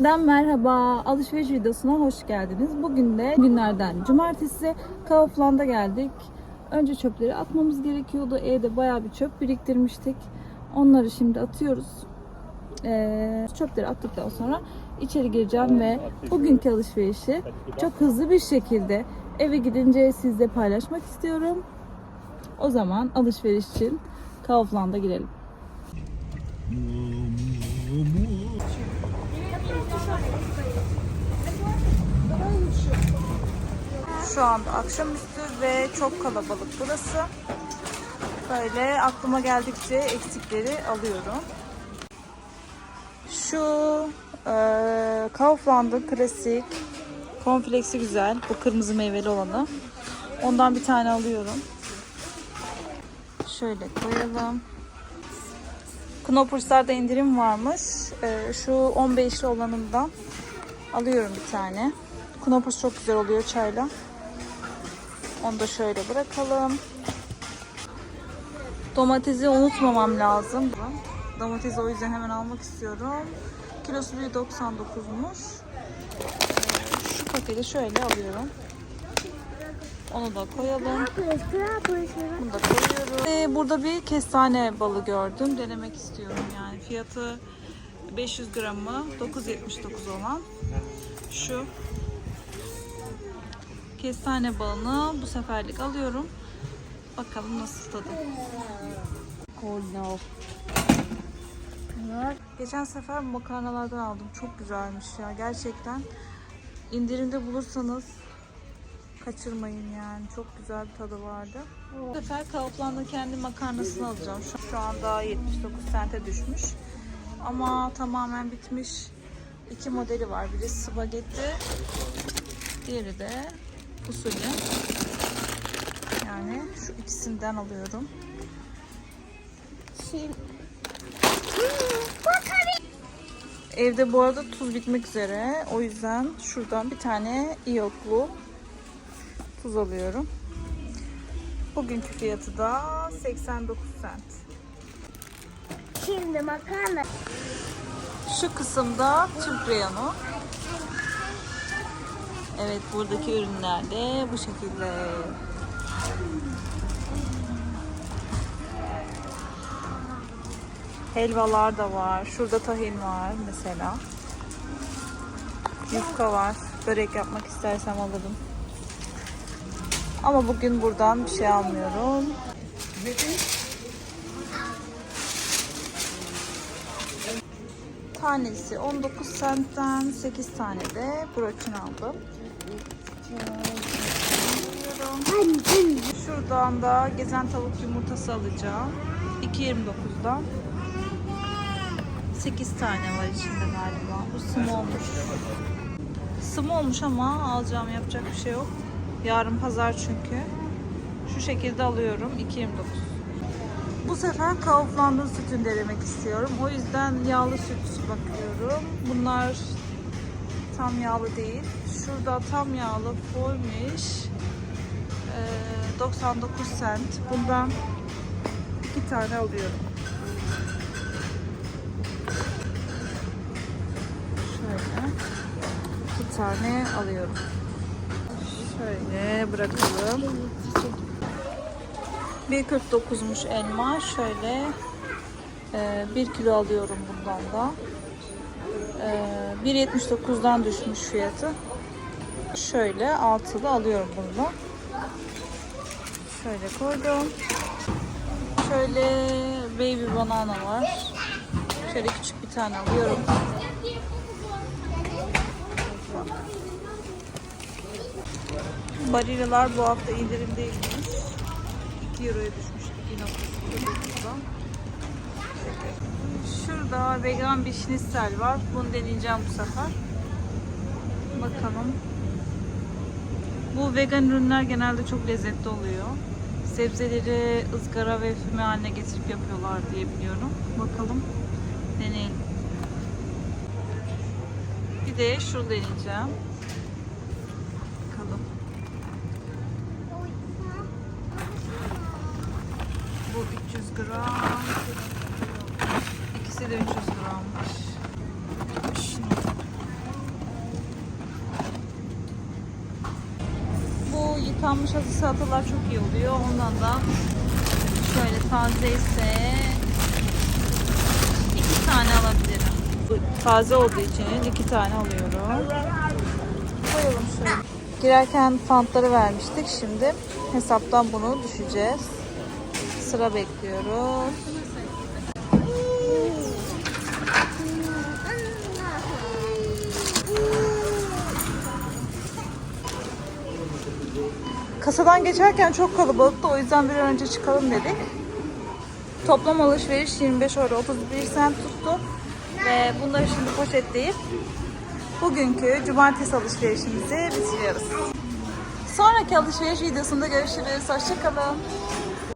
Yeniden merhaba. Alışveriş videosuna hoş geldiniz. Bugün de günlerden cumartesi Kaufland'a geldik. Önce çöpleri atmamız gerekiyordu. Evde bayağı bir çöp biriktirmiştik. Onları şimdi atıyoruz. Ee, çöpleri attıktan sonra içeri gireceğim ve bugünkü alışverişi çok hızlı bir şekilde eve gidince sizle paylaşmak istiyorum. O zaman alışveriş için Kaufland'a girelim. Şu anda akşamüstü ve çok kalabalık burası. Böyle aklıma geldikçe eksikleri alıyorum. Şu e, Kaufland'ın klasik konfleksi güzel. Bu kırmızı meyveli olanı. Ondan bir tane alıyorum. Şöyle koyalım. Knoppers'larda indirim varmış. E, şu 15'li olanından alıyorum bir tane. Knoppers çok güzel oluyor çayla. Onu da şöyle bırakalım. Domatesi unutmamam lazım. Domatesi o yüzden hemen almak istiyorum. Kilosu 1.99'muş. Şu paketi şöyle alıyorum. Onu da koyalım. Bunu da koyuyorum. Ee, burada bir kestane balı gördüm. Denemek istiyorum yani. Fiyatı 500 gramı 9.79 olan şu kestane balını bu seferlik alıyorum. Bakalım nasıl tadı. Geçen sefer makarnalardan aldım. Çok güzelmiş ya gerçekten. İndirimde bulursanız kaçırmayın yani. Çok güzel bir tadı vardı. Bu sefer Kaufland'ın kendi makarnasını alacağım. Şu, anda 79 sente düşmüş. Ama tamamen bitmiş. İki modeli var. Biri spagetti, diğeri de usulü. Yani şu ikisinden alıyorum. Evde bu arada tuz bitmek üzere. O yüzden şuradan bir tane iyotlu tuz alıyorum. Bugünkü fiyatı da 89 cent. Şimdi makarna. Şu kısımda Türk reyonu. Evet buradaki ürünler de bu şekilde. Helvalar da var. Şurada tahin var mesela. Yufka var. Börek yapmak istersem alırım. Ama bugün buradan bir şey almıyorum. Tanesi 19 centten 8 tane de broçin aldım. Şuradan da gezen tavuk yumurtası alacağım. 2.29'dan. 8 tane var içinde galiba. Bu sım olmuş. Sım olmuş ama alacağım yapacak bir şey yok. Yarın pazar çünkü. Şu şekilde alıyorum. 2.29. Bu sefer Kaufland'ın sütünü denemek istiyorum. O yüzden yağlı süt bakıyorum. Bunlar tam yağlı değil. Şurada tam yağlı. Ee, 99 cent. Bundan iki tane alıyorum. Şöyle iki tane alıyorum. Şöyle bırakalım. 1.49'muş elma. Şöyle e, 1 kilo alıyorum bundan da. E, 1.79'dan düşmüş fiyatı. Şöyle altılı alıyorum bunu. Şöyle koydum. Şöyle baby banana var. Şöyle küçük bir tane alıyorum. Barilalar bu hafta indirimdeymiş. 2 euroya düşmüştü 1.09'dan. Şurada vegan bir şnitzel var. Bunu deneyeceğim bu sefer. Bakalım. Bu vegan ürünler genelde çok lezzetli oluyor. Sebzeleri ızgara ve füme haline getirip yapıyorlar diye biliyorum. Bakalım. Deneyelim. Bir de şunu deneyeceğim. gram. İkisi de 300 grammış. Bu yıkanmış hazır salatalar çok iyi oluyor. Ondan da şöyle taze ise iki tane alabilirim. Taze olduğu için iki tane alıyorum. Koyalım şöyle. Girerken fantları vermiştik. Şimdi hesaptan bunu düşeceğiz. Sıra bekliyoruz. Kasadan geçerken çok kalabalıktı. O yüzden bir önce çıkalım dedik. Toplam alışveriş 25 euro 31 cent tuttu. Ve bunları şimdi poşetleyip bugünkü cumartesi alışverişimizi bitiriyoruz. Sonraki alışveriş videosunda görüşürüz. Hoşçakalın.